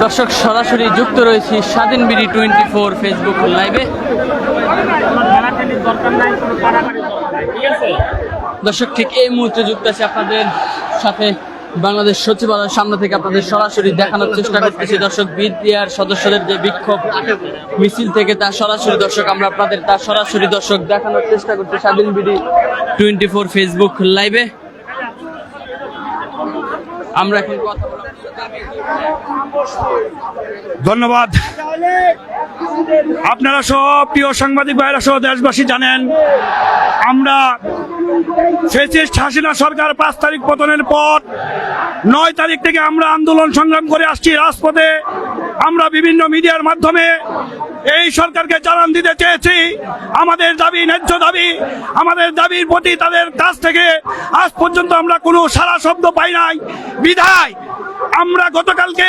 দর্শক, সরাসরি যুক্ত রয়েছি স্বাধীন বিডি টোয়েন্টি ফোর ফেসবুক লাইভে দর্শক, ঠিক এই মুহূর্তে যুক্ত আছে আপনাদের সাথে বাংলাদেশ সচিবালয়ের সামনে থেকে আপনাদের সরাসরি দেখানোর চেষ্টা করতেছি। দর্শক, বিডিআর সদস্যদের যে বিক্ষোভ মিছিল থেকে তার সরাসরি দর্শক, আমরা আপনাদের তার সরাসরি দর্শক দেখানোর চেষ্টা করছি স্বাধীন বিডি টোয়েন্টি ফোর ফেসবুক লাইভে আমরা এখন ধন্যবাদ। আপনারা সব প্রিয় সাংবাদিক ভাইরা সহ দেশবাসী জানেন, আমরা ফেসিস্ট হাসিনা সরকার পাঁচ তারিখ পতনের পর নয় তারিখ থেকে আমরা আন্দোলন সংগ্রাম করে আসছি রাজপথে। আমরা বিভিন্ন মিডিয়ার মাধ্যমে এই সরকারকে জানান দিতে চেয়েছি। আমাদের দাবি ন্যায্য দাবি। আমাদের দাবির প্রতি তাদের কাছ থেকে আজ পর্যন্ত আমরা কোনো সারা শব্দ পাই নাই। বিধায় আমরা গতকালকে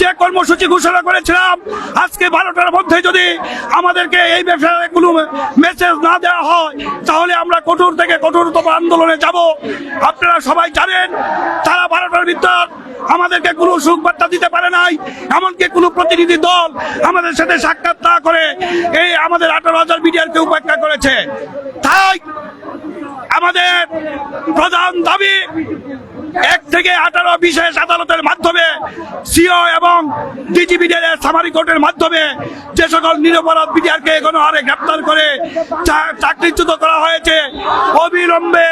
যে কর্মসূচি ঘোষণা করেছিলাম, আজকে বারোটার মধ্যে যদি আমাদেরকে এই ব্যবসায় কোনো মেসেজ না দেওয়া হয়, তাহলে আমরা কঠোর থেকে কঠোরতম আন্দোলনে যাব। আপনারা সবাই জানেন, তারা বারোটার ভিতর আমাদেরকে কোনো সুখবার্তা দিতে পারে নাই, এমনকি কোনো প্রতিনিধি দল আমাদের সাথে সাক্ষাৎ না করে এই আমাদের আঠারো হাজার মিডিয়ারকে উপেক্ষা করেছে। তাই আমাদের প্রধান দাবি, এক থেকে আঠারো, বিশেষ আদালতের মাধ্যমে সিও এবং ডিজিবিদের সামারি কোর্টের মাধ্যমে যে সকল নিরপরাধ বিডিআরকে আরে গ্রেপ্তার করে চাকরিচ্যুত করা হয়েছে, অবিলম্বে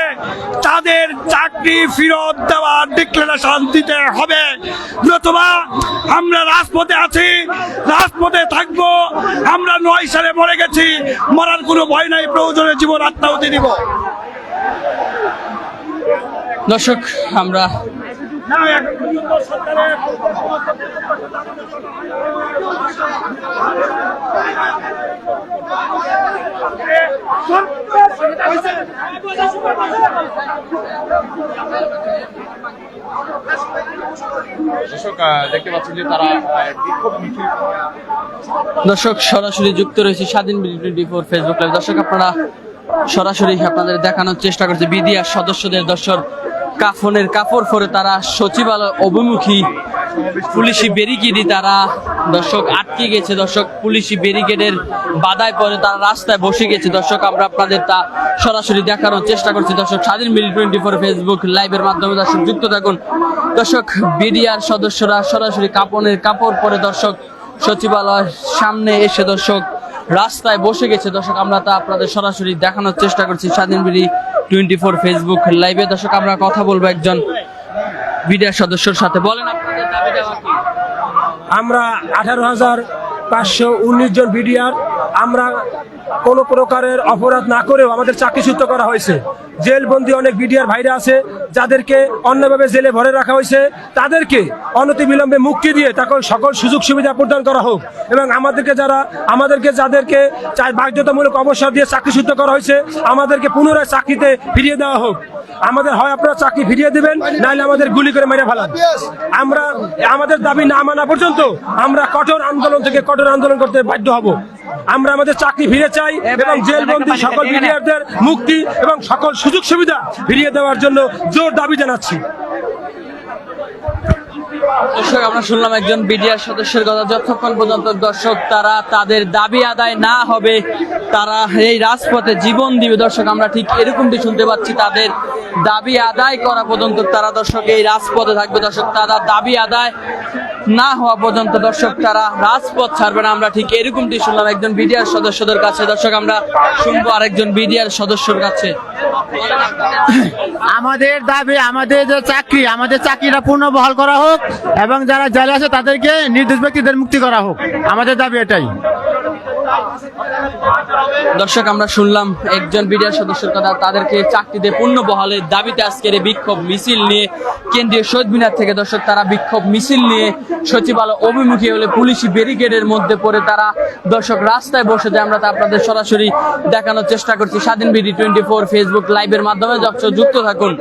তাদের চাকরি ফেরত দেওয়ার ডিক্লারেশন দিতে হবে। নতুবা আমরা রাজপথে আছি, রাজপথে থাকব, আমরা নয় সালে মরে গেছি, মরার কোনো ভয় নাই, প্রয়োজনে জীবন আত্মাহুতি দিব। দর্শক, আমরা দর্শক দেখতে পাচ্ছেন যে তারা দর্শক, সরাসরি যুক্ত রয়েছে স্বাধীন টোয়েন্টি ফোর ফেসবুক লাইভ। দর্শক, আপনারা সরাসরি আপনাদের দেখানোর চেষ্টা করছে বিডিআর সদস্যদের দর্শক। কাফনের কাপড় পরে তারা সচিবালয় অভিমুখী পুলিশি ব্যারিকেডই তারা দর্শক আটকে গেছে। দর্শক, পুলিশি ব্যারিকেডের বাধায় পরে তারা রাস্তায় বসে গেছে। দর্শক, আমরা আপনাদের তা সরাসরি দেখানোর চেষ্টা করছি। দর্শক, স্বাধীন মিলি টোয়েন্টি ফোর ফেসবুক লাইভের মাধ্যমে দর্শক যুক্ত থাকুন। দর্শক, বিডিআর সদস্যরা সরাসরি কাপনের কাপড় পরে দর্শক সচিবালয়ের সামনে এসে দর্শক রাস্তায় বসে গেছে। দর্শক, আমরা তা আপনাদের সরাসরি দেখানোর চেষ্টা করছি। স্বাধীন বিডি টোয়েন্টি ফোর ফেসবুক লাইভে দর্শক, আমরা কথা বলব একজন বিডিআর সদস্যর সাথে বলেন? আমরা আঠারো হাজার পাঁচশো উনিশ জন বিডিআর, আমরা কোনো প্রকারের অপরাধ না করেও আমাদের চাকরিচ্যুত করা হয়েছে। জেলবন্দি অনেক বিডিআর ভাইরা আছে, যাদেরকে অন্যভাবে জেলে ভরে রাখা হয়েছে, তাদেরকে অনতিবিলম্বে মুক্তি দিয়ে তাকে সকল সুযোগ সুবিধা প্রদান করা হোক এবং আমাদেরকে যারা, আমাদেরকে যাদেরকে বাধ্যতামূলক অবসর দিয়ে চাকরিচ্যুত করা হয়েছে, আমাদেরকে পুনরায় চাকরিতে ফিরিয়ে দেওয়া হোক। আমাদের হয় আপনারা চাকরি ফিরিয়ে দেবেন নাহলে আমাদের গুলি করে মেরে ফেলান। আমরা, আমাদের দাবি না মানা পর্যন্ত আমরা কঠোর আন্দোলন থেকে কঠোর আন্দোলন করতে বাধ্য হব। আমরা আমাদের চাকরি ফিরে চাই এবং জেলবন্দি সকল মিডিয়ারদের মুক্তি এবং সকল সুযোগ সুবিধা ফিরিয়ে দেওয়ার জন্য জোর দাবি জানাচ্ছি। দর্শক আমরা শুনলাম একজন বিডিআর সদস্যের কথা। যতক্ষণ পর্যন্ত দর্শক তারা তাদের দাবি আদায় না হবে তারা এই রাজপথে জীবন দিবে। দর্শক আমরা ঠিক এরকমটি শুনতে পাচ্ছি। তাদের দাবি আদায় করা পর্যন্ত তারা দর্শক এই রাজপথে থাকবে। দর্শক তারা দাবি আদায় না হওয়া পর্যন্ত দর্শক তারা রাজপথ ছাড়বে না। আমরা ঠিক এরকমটি শুনলাম একজন বিডিআর সদস্যদের কাছে। দর্শক আমরা শুনব আরেকজন বিডিআর সদস্যর কাছে। আমাদের দাবি আমাদের যে চাকরি আমাদের চাকরিটা পূর্ণ বহাল করা হোক এবং যারা জেলে আছে তাদেরকে নির্দোষ ব্যক্তিদের মুক্তি করা হোক। আমাদের দাবি এটাই। দর্শক আমরা শুনলাম একজন বিডিআর সদস্যের কথা। তাদেরকে চাকরিতে পূর্ণ বহালের দাবিতে আজকের বিক্ষোভ মিছিল নিয়ে কেন্দ্রীয় শহীদ মিনার থেকে দর্শক, তারা বিক্ষোভ মিছিল নিয়ে সচিবালয় অভিমুখী হলে পুলিশি ব্যারিকেডের মধ্যে পড়ে তারা দর্শক রাস্তায় বসে যায়। আমরা তা আপনাদের সরাসরি দেখানোর চেষ্টা করছি। স্বাধীন বিডি টোয়েন্টি ফোর ফেসবুক লাইভের মাধ্যমে। দর্শক যুক্ত থাকুন।